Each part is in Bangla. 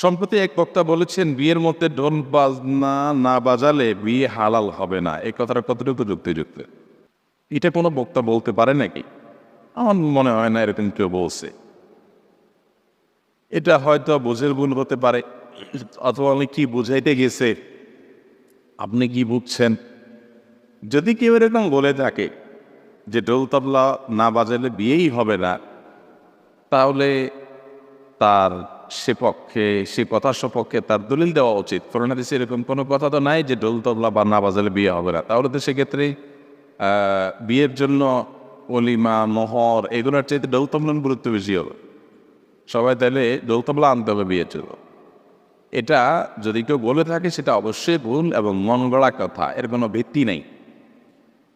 সম্প্রতি এক বক্তা বলেছেন, বিয়ের মধ্যে ঢোল বাজনা, না বাজালে বিয়ে হালাল হবে না। এই কথাটা কতটুকু যুক্তিযুক্ত? এটা কোনো বক্তা বলতে পারে নাকি? আমার মনে হয় না, এরকম কেউ বলছে। এটা হয়তো বোঝের ভুল হতে পারে। অথবা অনেক কি বুঝাইতে গেছে, আপনি কি বুঝছেন? যদি কেউ এরকম বলে থাকে যে ঢোল তবলা না বাজালে বিয়েই হবে না, তাহলে তার সে পক্ষে, সে কথার সপক্ষে তার দলিল দেওয়া উচিত। করোনা দেশে এরকম কোনো কথা তো নাই যে ঢোল তবলা বা না বাজালে বিয়ে হবে না। তাহলে তো সেক্ষেত্রে বিয়ের জন্য অলিমা, নহর এগুলোর চাইতে ঢোল তবলার গুরুত্ব বেশি হবে। সবাই তাহলে ঢোল তবলা আনতে হবে বিয়ের জন্য। এটা যদি কেউ বলে থাকে সেটা অবশ্যই ভুল এবং মন গড়া কথা, এর কোনো ভিত্তি নেই।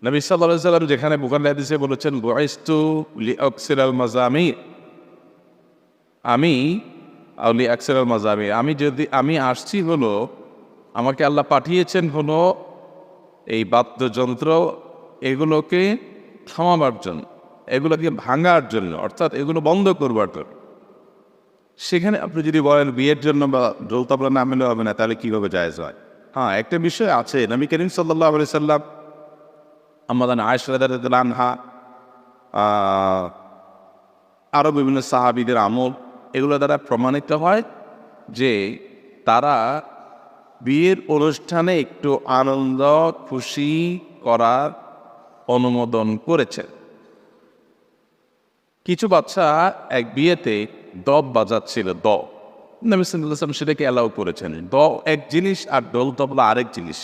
নবী সাল্লাহ সাল্লাম যেখানে বুখারি হাদিসে বলেছেন বয়স্তু লি অক্সির আল মাজামি আমি আউলি আকসের আল মাজামি, আমি যদি, আমি আসছি হলো, আমাকে আল্লাহ পাঠিয়েছেন হলো এই বাদ্যযন্ত্র, এগুলোকে থামাবার জন্য, এগুলোকে ভাঙার জন্য, অর্থাৎ এগুলো বন্ধ করবার জন্য। সেখানে আপনি যদি বলেন বিয়ের জন্য বা ঢোল তবলা না মেলে হবে না, তাহলে কীভাবে জায়েজ হয়? হ্যাঁ একটা বিষয় আছে, নবী করিম সাল্লাহ আলি সাল্লাম আমাদের আয়সরাদ আনহা আরও বিভিন্ন সাহাবিদের আমল এগুলো দ্বারা প্রমাণিত হয় যে তারা বিয়ের অনুষ্ঠানে একটু আনন্দ, খুশি করার অনুমোদন করেছেন কিছু বাচ্চা এক বিয়েতে দব বাজাচ্ছিল দ নবী সেটাকে অ্যালাউ করেছেন। দ এক জিনিস আর ডোল তবলা আরেক জিনিস।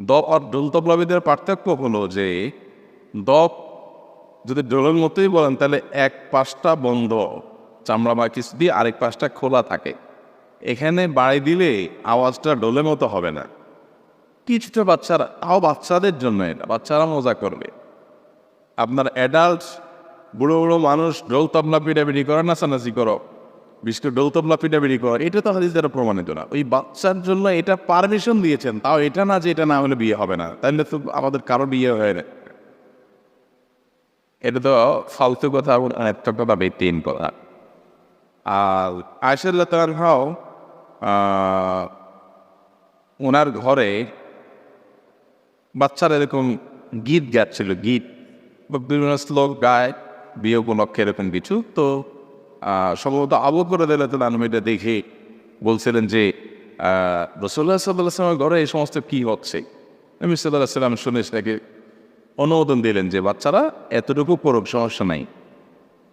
দ আর ডোল তবলাবিদের পার্থক্য হলো যে দপ যদি ডোলের মতোই বলেন, তাহলে এক পাশটা বন্ধ। চামড়া বা কিছু দিয়ে আরেক পাশটা খোলা থাকে। এখানে বাড়ি দিলে আওয়াজটা ডোলে মতো হবে না। কিছুটা বাচ্চারা তাও বাচ্চাদের জন্য এটা, বাচ্চারা মজা করবে। আপনার অ্যাডাল্ট বুড়ো বুড়ো মানুষ ডোল তবলা পিটাপিটি করে, নাচানাচি করো। করে ডোল তবলা পিটাপিটি করো, এটা তো হাদিস প্রমাণিত না। ওই বাচ্চার জন্য এটা পারমিশন দিয়েছেন, তাও এটা না যে এটা না হলে বিয়ে হবে না। তাহলে তো আমাদের কারও বিয়ে হয় না। এটা তো ফালতু কথা এবং একটা কথা বেতিন কথা। আর আয়সাল্লাহ তালহাও ওনার ঘরে বাচ্চারা এরকম গীত গাচ্ছিল, গীত। বা বিভিন্ন শ্লোক গায়, বিয়ে উপলক্ষে এরকম কিছু। তো সম্ভবত আবু করে দিলে তো আমি এটা দেখে বলছিলেন যে রসুল্লাহ সাল্লাহ সাল্লামের ঘরে এই সমস্ত কী হচ্ছে? আমি সাল্লাহ সাল্লাম শুনে সেটাকে অনুমোদন দিলেন যে, বাচ্চারা এতটুকু করুক সমস্যা নাই।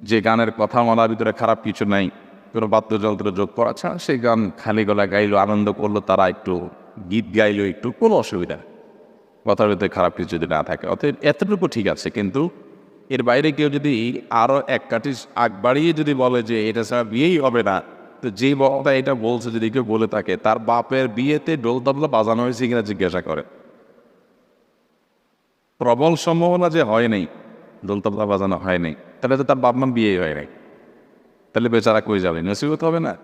যে গানের কথা মালার ভিতরে খারাপ কিছু নাই, কোনো বাদ্যযন্ত্র যোগ করা ছাড়া সেই গান খালি গলা গাইলো, আনন্দ করল, তারা একটু গীত গাইলো, একটু কোনো অসুবিধা কথার ভিতরে খারাপ কিছু যদি না থাকে, অতএব এতটুকু ঠিক আছে, কিন্তু এর বাইরে কেউ যদি আরও এক কাঠি আগ বাড়িয়ে যদি বলে যে এটা ছাড়া বিয়েই হবে না, তো যে বক্তা এটা বলছে, যদি কেউ বলে থাকে, তার বাপের বিয়েতে ডোল তবলা বাজানো হয়েছে কিনা জিজ্ঞাসা করে। প্রবল সম্ভাবনা যে হয় নাই ডোল তবলা বাজানো হয় নাই। তাহলে তো তার বাপ মা বিয়ে হয় নাই। তাহলে বেচারা কই যাবে? নসিবত হবে না।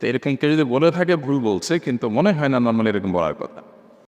তো এরকম কেউ যদি বলে থাকে, ভুল বলছে, কিন্তু মনে হয় না নর্মালি এরকম বলার কথা।